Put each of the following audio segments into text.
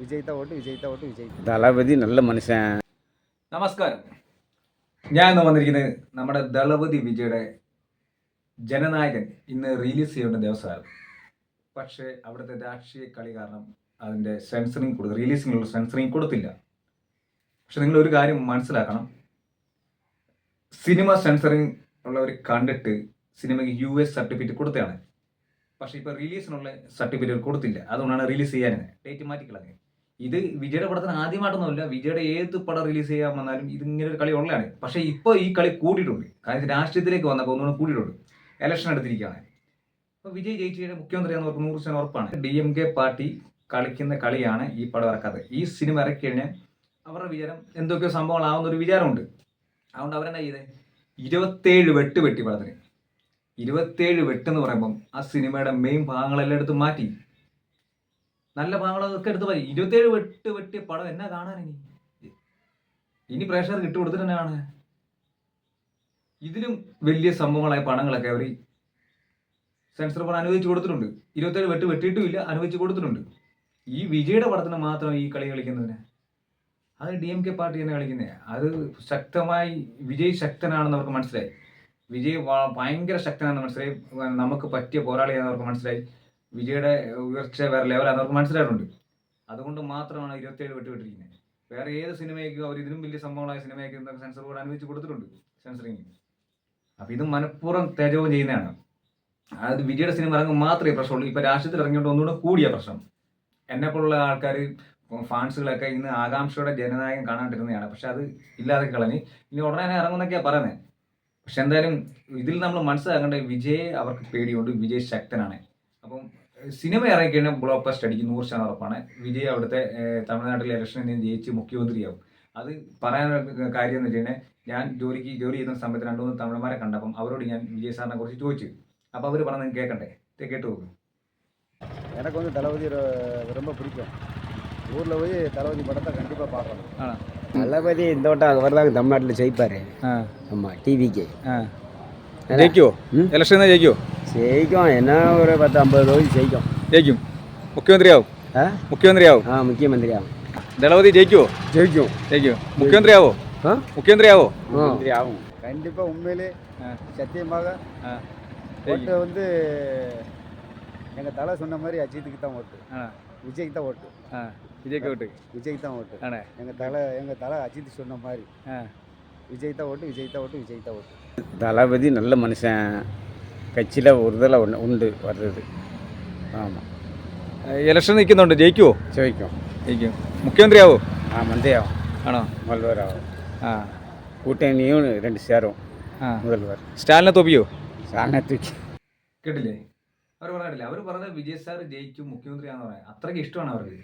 വിജയിത്ത vote വിജയിത്ത vote വിജയിത്ത ദളപതി നല്ല മനുഷ്യൻ. നമസ്കാരം. ഞാൻ ഇന്ന് വന്നിരിക്കുന്നത് നമ്മുടെ ദളപതി വിജയുടെ ജനനായകൻ ഇന്ന് റിലീസ് ചെയ്യേണ്ട ദിവസമായിരുന്നു പക്ഷേ അവിടുത്തെ രാഷ്ട്രീയ കളി കാരണം അതിന്റെ സെൻസറിങ് കൊടുത്തു റിലീസിനുള്ള സെൻസറിങ് കൊടുത്തില്ല. പക്ഷെ നിങ്ങൾ ഒരു കാര്യം മനസ്സിലാക്കണം. സിനിമ സെൻസറിങ് ഉള്ളവർ കണ്ടിട്ട് സിനിമയ്ക്ക് യു എസ് സർട്ടിഫിക്കറ്റ് കൊടുത്തതാണ്. പക്ഷേ ഇപ്പോൾ റിലീസിനുള്ള സർട്ടിഫിക്കറ്റ് കൊടുത്തില്ല. അതുകൊണ്ടാണ് റിലീസ് ചെയ്യാൻ ഡേറ്റ് മാറ്റി കളഞ്ഞത് ഇത് വിജയുടെ പടത്തിന് ആദ്യമായിട്ടൊന്നുമില്ല. വിജയുടെ ഏത് പടം റിലീസ് ചെയ്യാൻ വന്നാലും ഇത് ഇങ്ങനെ ഒരു കളി ഉള്ളതാണ്. പക്ഷെ ഇപ്പോൾ ഈ കളി കൂടിയിട്ടുണ്ട്. കാരണം രാഷ്ട്രീയത്തിലേക്ക് വന്നപ്പോൾ ഒന്നുകൂടെ കൂടിയിട്ടുണ്ട്. ഇലക്ഷൻ എടുത്തിരിക്കുകയാണ്. അപ്പോൾ വിജയ് ജയിച്ചിയുടെ മുഖ്യമന്ത്രിയാണെന്ന് അവർക്ക് നൂറ് ശതമാനം ഉറപ്പാണ്. ഡി എം കെ പാർട്ടി കളിക്കുന്ന കളിയാണ് ഈ പടം ഇറക്കാത്തത്. ഈ സിനിമ ഇറക്കി കഴിഞ്ഞാൽ അവരുടെ വിചാരം എന്തൊക്കെയോ സംഭവങ്ങളാവുന്ന ഒരു വിചാരമുണ്ട്. അതുകൊണ്ട് അവരെന്താ ചെയ്തത് ഇരുപത്തേഴ് വെട്ട് വെട്ടി പടത്തിന്. ഇരുപത്തേഴ് വെട്ടെന്ന് പറയുമ്പം ആ സിനിമയുടെ മെയിൻ ഭാഗങ്ങളെല്ലാം എടുത്ത് മാറ്റി. നല്ല ഭാഗങ്ങളൊക്കെ എടുത്ത് പറയും. ഇരുപത്തേഴ് വെട്ട് വെട്ടിയ പടം എന്നാ കാണാൻ ഇനി? ഇനി പ്രേക്ഷകർ ഇട്ട് കൊടുത്തിട്ട് തന്നെ ഇതിലും വലിയ സംഭവങ്ങളായ പടങ്ങളൊക്കെ അവർ സെൻസർ പടം അനുവദിച്ച് കൊടുത്തിട്ടുണ്ട്. ഇരുപത്തേഴ് വെട്ട് വെട്ടിയിട്ടുമില്ല അനുവദിച്ച് കൊടുത്തിട്ടുണ്ട്. ഈ വിജയുടെ പടത്തിന് മാത്രം ഈ കളി കളിക്കുന്നതിന്? അത് ഡി എം കെ പാർട്ടി തന്നെ കളിക്കുന്നത് അത് ശക്തമായി വിജയ് ശക്തനാണെന്ന് അവർക്ക് മനസ്സിലായി. വിജയ് ഭയങ്കര ശക്തനാണെന്ന് മനസ്സിലായി. നമുക്ക് പറ്റിയ പോരാളിയാണെന്ന് അവർക്ക് മനസ്സിലായി. വിജയുടെ ഉയർച്ച വേറെ ലെവലാണെന്ന് അവർക്ക് മനസ്സിലായിട്ടുണ്ട്. അതുകൊണ്ട് മാത്രമാണ് ഇരുപത്തിയേഴ് വിട്ടുവിട്ടിരിക്കുന്നത്. വേറെ ഏത് സിനിമയ്ക്കും അവർ ഇതിനും വലിയ സംഭവങ്ങളായ സിനിമയ്ക്ക് സെൻസർ ബോർഡ് അനുവദിച്ച് കൊടുത്തിട്ടുണ്ട് സെൻസറിങ് അപ്പം ഇത് മനഃപൂർവം തേജവും ചെയ്യുന്നതാണ്. അത് വിജയുടെ സിനിമ ഇറങ്ങും മാത്രമേ പ്രശ്നമുള്ളൂ. ഇപ്പം രാഷ്ട്രീയത്തിൽ ഇറങ്ങിയിട്ട് ഒന്നുകൂടെ കൂടിയ പ്രശ്നം. എന്നെ പോലുള്ള ആൾക്കാർ ഫാൻസുകളൊക്കെ ഇന്ന് ആകാംക്ഷയുടെ ജനനായകൻ കാണാണ്ടിരുന്നതാണ്. പക്ഷെ അത് ഇല്ലാതെ കളഞ്ഞ് ഇനി ഉടനെ തന്നെ ഇറങ്ങുന്നൊക്കെയാണ് പറയുന്നത് പക്ഷെ എന്തായാലും ഇതിൽ നമ്മൾ മനസ്സിലാക്കേണ്ട വിജയ് അവർക്ക് പേടിയുണ്ട്. വിജയ് ശക്തനാണ്. അപ്പം സിനിമ ഇറങ്ങിക്കഴിഞ്ഞാൽ ബ്ലോക്ക് ബസ്റ്റ് അടിക്കും നൂറ് ശതമാനം ഉറപ്പാണ് വിജയ് അവിടുത്തെ ഏഹ് തമിഴ്നാട്ടിലെ ഇലക്ഷനിൽ നിന്ന് ജയിച്ച് മുഖ്യമന്ത്രിയാവും അത് പറയാനുള്ള കാര്യം എന്ന് വെച്ച് കഴിഞ്ഞാൽ ഞാൻ ജോലിക്ക് ജോലി ചെയ്യുന്ന സമയത്ത് രണ്ടു മൂന്ന് തമിഴന്മാരെ കണ്ടപ്പം അവരോട് ഞാൻ വിജയ് സാറിനെ കുറിച്ച് ചോദിച്ചു അപ്പോൾ അവർ പറഞ്ഞത് കേൾക്കണ്ടേ ഇത് കേട്ടു നോക്കും எனக்கு வந்து தளபதி ரொ- ரொம்ப பிடிக்கும் ஊரில் போய் தளபதி படத்தை கண்டிப்பாக பார்க்கணும் ஆ தளபதி இந்த வட்டம் அவர் தான் தமிழ்நாட்டில் ஜெயிப்பார் ആ ஆமாம் டிவிக்கு ആ ജയിക്കുമോ ഉം. ഇലക്ഷൻ ജയിക്കുമോ ஜெயிக்கும் என்ன ஒரு பத்து ஐம்பது தொகுதி ஜெயிக்கும் ജയിക്കും മുഖ്യമന്ത്രിയാവും ஆ മുഖ്യമന്ത്രിയാവും ஆ முக்கியமந்திரி ஆகும் ദളപതി ജയിക്കുമോ ஜெயிக்கும் ജയിക്കും മുഖ്യമന്ത്രിയാവോ ஆ മുഖ്യമന്ത്രിയാവോ முக்கியமந்திரி ஆகும் கண்டிப்பாக உண்மையிலே ஆ. சத்தியமாக ஆ. ஓட்டு வந்து எங்கள் தலை சொன்ன மாதிரி அஜித்துக்கு தான் ஓட்டு ஆ. விஜய்க்கு தான் ஓட்டு ആ വിജയ്ക്ക് വിട്ട് விஜய்க்கு தான் ஓட்டு ആണേ எங்கள் தலை எங்கள் தலை அஜித் சொன்ன மாதிரி ஆ. விஜய் தான் ஓட்டு விஜய் தான் ஓட்டு விஜய் தான் ஓட்டு தளபதி நல்ல மனுஷன் கட்சியில் ஒரு தலை ஒன்று உண்டு வர்றது ஆமாம் ഇലക്ഷൻ നിൽക്കുന്നുണ്ട് ജയിക്കുമോ ஜெயிக்கும் ജയിക്കും മുഖ്യമന്ത്രിയാവോ ஆ மந்திரியாகும் ആണോ முதல்வர் ஆகும் ആ கூட்டணியும் ரெண்டு சேரும் ആ முதல்வர் സ്റ്റാലിനെ തോപ്പിയോ சாணை தூக்கி കേട്ടില്ലേ അവർ പറഞ്ഞിട്ടില്ല അവർ പറഞ്ഞത് വിജയ് സാർ ജയിക്കും മുഖ്യമന്ത്രിയാന്ന് പറയാം അത്രയ്ക്ക് ഇഷ്ടമാണ് അവർക്ക്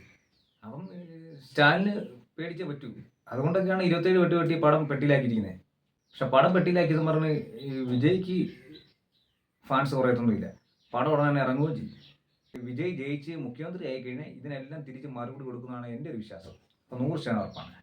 അപ്പം ഏഹ്, സ്റ്റാലിന് പേടിച്ചേ പറ്റൂ അതുകൊണ്ടൊക്കെയാണ് ഇരുപത്തേഴ് വെട്ട് വെട്ടി പടം പെട്ടിയിലാക്കിയിരിക്കുന്നത് പക്ഷെ പടം പെട്ടിയിലാക്കിയെന്ന് പറഞ്ഞ് ഈ വിജയ്ക്ക് ഫാൻസ് കുറയത്തൊന്നുമില്ല പടം ഉടനെ തന്നെ ഇറങ്ങുകയും ചെയ്യും. വിജയ് ജയിച്ച് മുഖ്യമന്ത്രി ആയി കഴിഞ്ഞാൽ ഇതിനെല്ലാം തിരിച്ച് മറുപടി കൊടുക്കുന്നതാണ് എന്റെ ഒരു വിശ്വാസം. നൂറ് ശതമാനം ഉറപ്പാണ്.